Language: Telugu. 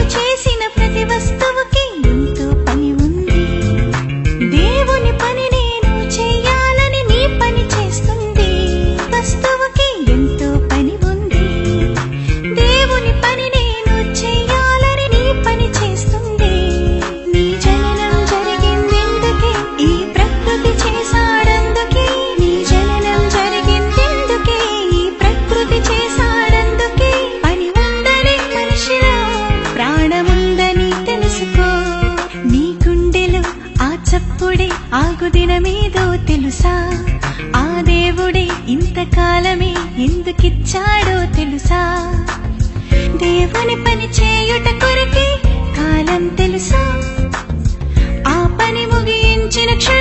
చేసి అప్పుడే ఆగు దినమేదో తెలుసా? ఆ దేవుడే ఇంతకాలమే ఎందుకిచ్చాడో తెలుసా? దేవుని పని చేయుట కొరకే కాలం తెలుసా? ఆ పని ముగించిన క్షణం